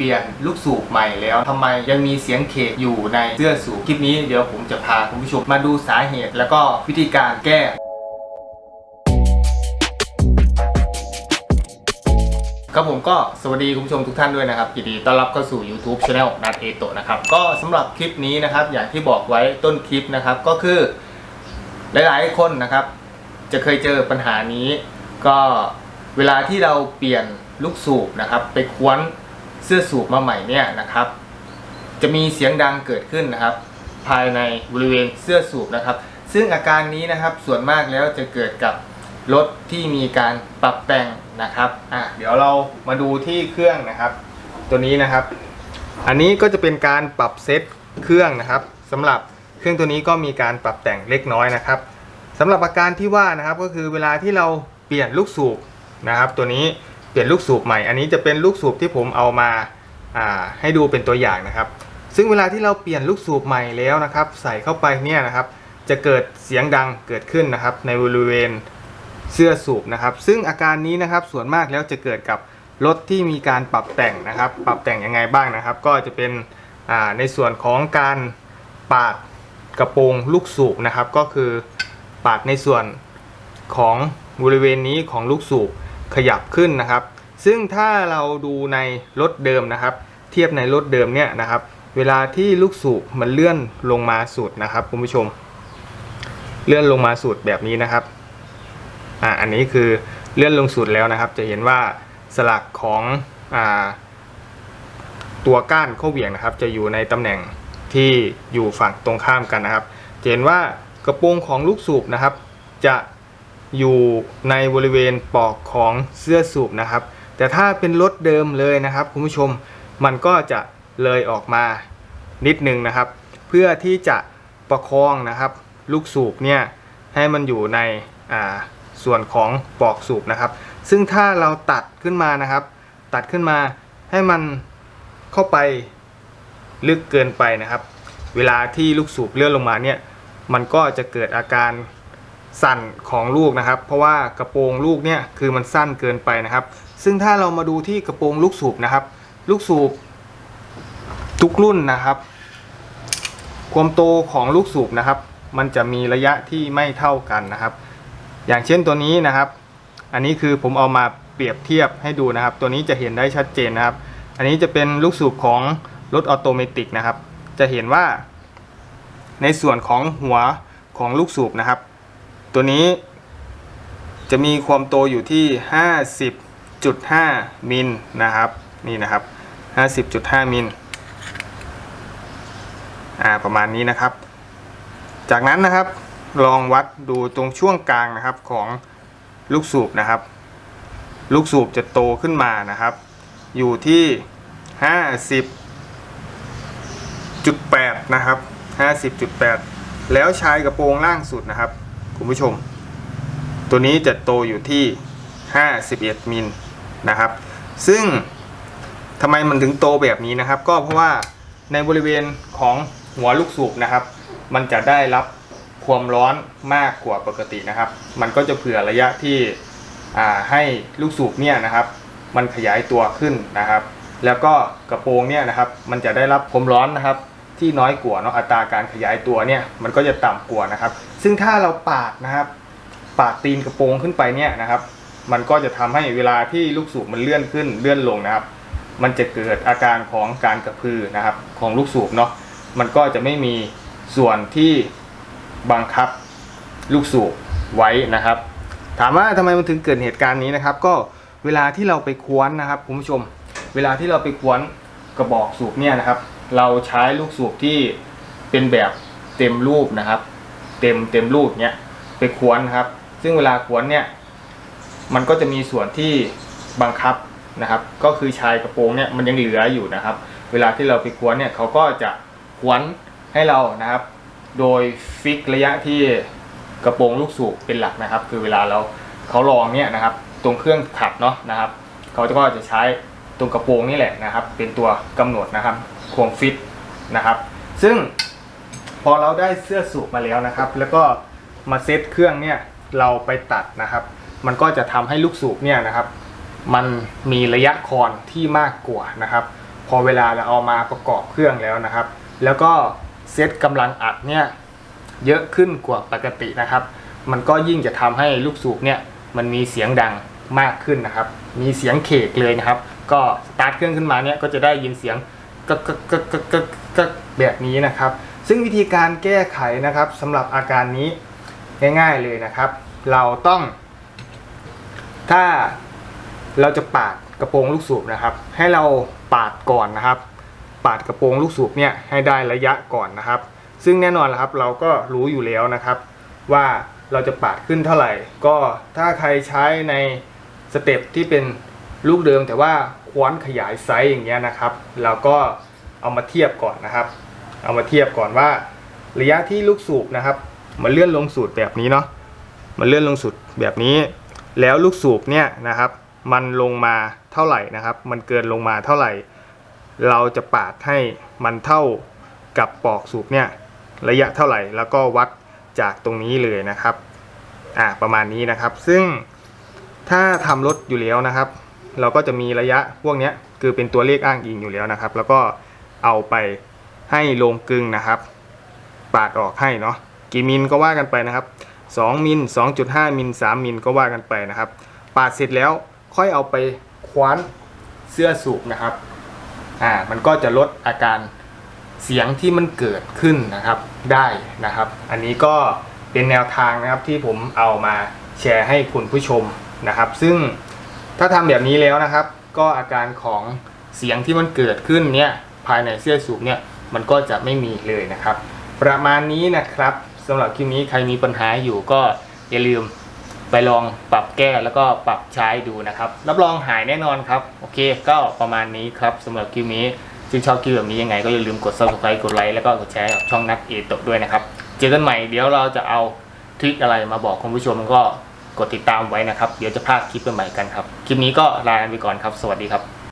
เปลี่ยนลูกสูบใหม่แล้วทำไมยังมีเสียงเคกอยู่ในเสื้อสูบคลิปนี้เดี๋ยวผมจะพาคุณผู้ชมมาดูสาเหตุ แล้วก็วิธีการแก้ครับผมก็สวัสดีคุณผู้ชมทุกท่านด้วยนะครับยินดีต้อนรับเข้าสู่ YouTube Channel นัดเอโตนะครับก็สำหรับคลิปนี้นะครับ อย่างที่บอกไว้ต้นคลิปนะครับก็คือหลายๆคนนะครับ จะเคยเจอปัญหานี้ ก็เวลาที่เราเปลี่ยนลูกสูบนะครับ ไปคว้น เสื้อสูบมาใหม่เนี่ยนะครับ จะมีเสียงดังเกิดขึ้นนะครับ ภายในบริเวณเสื้อสูบนะครับ ซึ่งอาการนี้นะครับส่วนมากแล้วจะเกิดกับรถที่มีการปรับแต่งนะครับอะเดี๋ยวเรามาดูที่เครื่องนะครับ ตัวนี้นะครับ อันนี้ก็จะเป็นการปรับเซตเครื่องนะครับสำหรับเครื่องตัวนี้ก็มีการปรับแต่งเล็กน้อยนะครับสำหรับอาการที่ว่านะครับก็คือเวลาที่เราเปลี่ยนลูกสูบนะครับ ตัวนี้ ลี่ยนลูกสูบใหม่ อันนี้จะเป็นลูกสูบที่ผมเอามาาให้ดูเป็นตัวอย่างนะครับ ซึ่งเวลาที่เราเปลี่ยนลูกสูบใหม่แล้วนะครับ ใส่เข้าไปเนี่ยนะครับ จะเกิดเสียงดังเกิดขึ้นนะครับ ในบริเวณเสื้อสูบนะครับ ซึ่งอาการนี้นะครับส่วนมากแล้วจะเกิดกับรถที่มีการปรับแต่งนะครับ ปรับแต่งยังไงบ้างนะครับ ก็จะเป็นในส่วนของการปาดกระโปรงลูกสูบนะครับ ก็คือปาดในส่วนของบริเวณนี้ของลูกสูบ ขยับขึ้นนะครับ ซึ่งถ้าเราดูในรถเดิมนะครับ เทียบในรถเดิมเนี่ยนะครับ เวลาที่ลูกสูบมันเลื่อนลงมาสุดนะครับคุณผู้ชม เลื่อนลงมาสุดแบบนี้นะครับอ่าอันนี้คือเลื่อนลงสุดแล้วนะครับ จะเห็นว่าสลักของอ่าตัวก้านเข้าเหวี่ยงนะครับ จะอยู่ในตำแหน่งที่อยู่ฝั่งตรงข้ามกันนะครับ เห็นว่ากระโปรงของลูกสูบนะครับ จะ อยู่ในบริเวณปอกของเสื้อสูบนะครับ แต่ถ้าเป็นรถเดิมเลยนะครับคุณผู้ชมมันก็จะเลยออกมานิดนึงนะครับ เพื่อที่จะประคองนะครับ ลูกสูบเนี่ยให้มันอยู่ในส่วนของปอกสูบนะครับ ซึ่งถ้าเราตัดขึ้นมานะครับ ตัดขึ้นมาให้มันเข้าไปลึกเกินไปนะครับ เวลาที่ลูกสูบเลื่อนลงมาเนี่ยมันก็จะเกิดอาการ สั่นของลูกนะครับ เพราะว่ากระโปรงลูกเนี่ยคือมันสั้นเกินไปนะครับ ซึ่งถ้าเรามาดูที่กระโปรงลูกสูบนะครับ ลูกสูบทุกรุ่นนะครับ ความโตของลูกสูบนะครับ มันจะมีระยะที่ไม่เท่ากันนะครับ อย่างเช่นตัวนี้นะครับ อันนี้คือผมเอามาเปรียบเทียบให้ดูนะครับ ตัวนี้จะเห็นได้ชัดเจนนะครับ อันนี้จะเป็นลูกสูบของรถออโตเมติกนะครับ จะเห็นว่า ในส่วนของหัวของลูกสูบนะครับ ตัวนี้จะมีความโตอยู่ที่ 50.5 มิลนะครับ นี่นะครับ 50.5 มิลอ่าประมาณนี้นะครับ จากนั้นนะครับลองวัดดูตรงช่วงกลางนะครับของลูกสูบนะครับ ลูกสูบจะโตขึ้นมานะครับ อยู่ที่ 50.8 นะครับ 50.8 แล้วชายกระโปรงล่างสุดนะครับ คุณผู้ชม ตัวนี้จะโตอยู่ที่ 51 มิลนะครับ ซึ่งทำไมมันถึงโตแบบนี้นะครับ ก็เพราะว่าในบริเวณของหัวลูกสูบนะครับ มันจะได้รับความร้อนมากกว่าปกตินะครับ มันก็จะเผื่อระยะที่ให้ลูกสูบเนี่ยนะครับ มันขยายตัวขึ้นนะครับ แล้วก็กระโปรงเนี่ยนะครับ มันจะได้รับความร้อนนะครับ ที่น้อยกว่าเนาะอัตราการขยายตัวเนี่ยมันก็จะต่ำกว่านะครับ ซึ่งถ้าเราปาดนะครับ ปาดตีนกระโปรงขึ้นไปเนี่ยนะครับ มันก็จะทำให้เวลาที่ลูกสูบมันเลื่อนขึ้นเลื่อนลงนะครับ มันจะเกิดอาการของการกระพือนะครับของลูกสูบเนาะมันก็จะไม่มีส่วนที่บังคับลูกสูบไว้นะครับ ถามว่าทำไมมันถึงเกิดเหตุการณ์นี้นะครับ ก็เวลาที่เราไปควนนะครับคุณผู้ชม เวลาที่เราไปควนกระบอกสูบเนี่ยนะครับ เราใช้ลูกสูบที่เป็นแบบเต็มรูปนะครับ เต็มเต็มรูปเนี้ยไปคว้นครับ ซึ่งเวลาคว้นเนี่ย มันก็จะมีส่วนที่บังคับนะครับ ก็คือชายกระโปรงเนี่ยมันยังเหลืออยู่นะครับ เวลาที่เราไปคว้นเนี่ยเขาก็จะคว้นให้เรานะครับ โดยฟิกระยะที่กระโปรงลูกสูบเป็นหลักนะครับ คือเวลาเราเขาลองเนี่ยนะครับ ตรงเครื่องขับเนาะนะครับ เขาก็จะใช้ ตรงกระโปรงนี่แหละนะครับ เป็นตัวกำหนดนะครับความฟิตนะครับ ซึ่งพอเราได้เสื้อสูบมาแล้วนะครับ แล้วก็มาเซตเครื่องเนี่ยเราไปตัดนะครับ มันก็จะทำให้ลูกสูบเนี่ยนะครับ มันมีระยะคอนที่มากกว่านะครับพพอเวลาเราเอามาประกอบเครื่องแล้วนะครับ แล้วก็เซตกำลังอัดเนี่ยเยอะขึ้นกว่าปกตินะครับ มันก็ยิ่งจะทำให้ลูกสูบเนี่ยมันมีเสียงดัง มากขึ้นนะครับ มีเสียงเขกเลยนะครับ ก็สตาร์ทเครื่องขึ้นมาเนี่ยก็จะได้ยินเสียงกึกกึกกึกกึกกึกกึกแบบนี้นะครับ ซึ่งวิธีการแก้ไขนะครับสำหรับอาการนี้ง่าย ๆเลยนะครับ เราต้อง ถ้าเราจะปาดกระโปรงลูกสูบนะครับ ให้เราปาดก่อนนะครับ ปาดกระโปรงลูกสูบเนี่ยให้ได้ระยะก่อนนะครับ ซึ่งแน่นอนละครับเราก็รู้อยู่แล้วนะครับ ว่าเราจะปาดขึ้นเท่าไหร่ ก็ถ้าใครใช้ใน สเต็ปที่เป็นลูกเดิมแต่ว่าคว้านขยายไซส์อย่างเงี้ยนะครับ เราก็เอามาเทียบก่อนนะครับ เอามาเทียบก่อนว่า ระยะที่ลูกสูบนะครับมันเลื่อนลงสูตรแบบนี้เนาะมันเลื่อนลงสูตรแบบนี้ แล้วลูกสูบเนี่ยนะครับ มันลงมาเท่าไหร่นะครับ มันเกินลงมาเท่าไหร่ เราจะปาดให้มันเท่ากับปอกสูบเนี่ยระยะเท่าไหร่แล้วก็วัดจากตรงนี้เลยนะครับ อ่าประมาณนี้นะครับ ซึ่ง ถ้าทำรถอยู่แล้วนะครับ เราก็จะมีระยะพวกนี้คือเป็นตัวเลขอ้างอิงอยู่แล้วนะครับ แล้วก็เอาไปให้ลงกึงนะครับ ปาดออกให้เนาะกี่มิลก็ว่ากันไปนะครับ 2 มิล 2.5 มิล 3 มิลก็ว่ากันไปนะครับ ปาดเสร็จแล้วค่อยเอาไปคว้านเสื้อสูบนะครับอ่ามันก็จะลดอาการเสียงที่มันเกิดขึ้นนะครับได้นะครับ อันนี้ก็เป็นแนวทางนะครับที่ผมเอามาแชร์ให้คุณผู้ชม นะครับ ซึ่งถ้าทำแบบนี้แล้วนะครับ ก็อาการของเสียงที่มันเกิดขึ้นเนี่ยภายในเสื้อสูบเนี่ยมันก็จะไม่มีเลยนะครับ ประมาณนี้นะครับสำหรับคลิปนี้ใครมีปัญหาอยู่ก็อย่าลืมไปลองปรับแก้แล้วก็ปรับใช้ดูนะครับ รับรองหายแน่นอนครับ โอเค ก็ประมาณนี้ครับสำหรับคลิปนี้ซึ่ชอบคลิปแบบนี้ยังไงก็อย่าลืมกด subscribe กดไลค์แล้วก็กดแชร์กับช่องนักเอตกด้วยนะครับ เจอกันใหม่เดี๋ยวเราจะเอาทริคอะไรมาบอกคุณผู้ชมก็ กดติดตามไว้นะครับ เดี๋ยวจะพลาดคลิปใหม่กันครับ คลิปนี้ก็ลาไปก่อนครับ สวัสดีครับ